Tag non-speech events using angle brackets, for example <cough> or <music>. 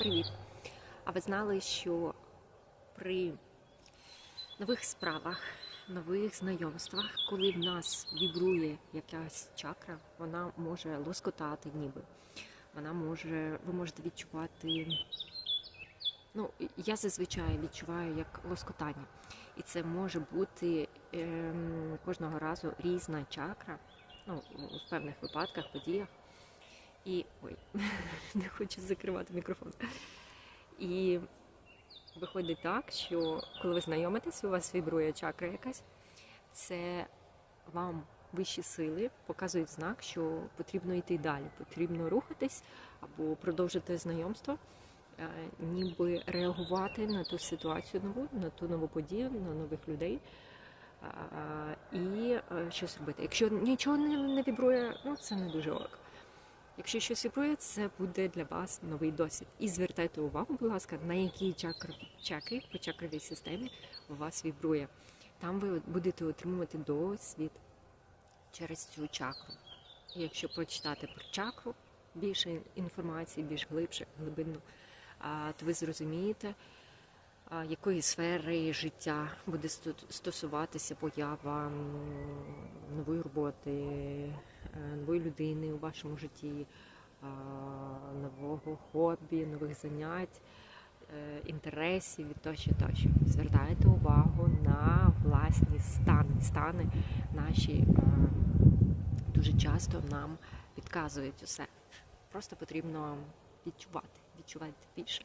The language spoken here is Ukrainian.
Привіт! А ви знали, що при нових справах, нових знайомствах, коли в нас вібрує якась чакра, вона може лоскотати ніби. Вона може, ви можете відчувати. Ну, я зазвичай відчуваю як лоскотання. І це може бути ем, кожного разу різна чакра, ну, в певних випадках, подіях. І ой, <laughs> не хочу закривати мікрофон. І виходить так, що коли ви знайомитесь, у вас вібрує чакра якась, це вам вищі сили показують знак, що потрібно йти далі, потрібно рухатись або продовжити знайомство, е, ніби реагувати на ту ситуацію нову, на ту нову подію, на нових людей. І е, щось робити. Якщо нічого не вібрує, ну це не дуже ок. Якщо щось вібрує, це буде для вас новий досвід. І звертайте увагу, будь ласка, на які чакри, чакри по чакровій системі у вас вібрує. Там ви будете отримувати досвід через цю чакру. І якщо прочитати про чакру, більше інформації, більш глибше, глибинно, то ви зрозумієте, якої сфери життя буде стосуватися поява нової роботи, е, нової людини у вашому житті, нового хобі, нових занять, е, інтересів і тощо, тощо. Звертайте увагу на власні стани. Стани наші е, дуже часто нам підказують усе. Просто потрібно відчувати, відчувати більше.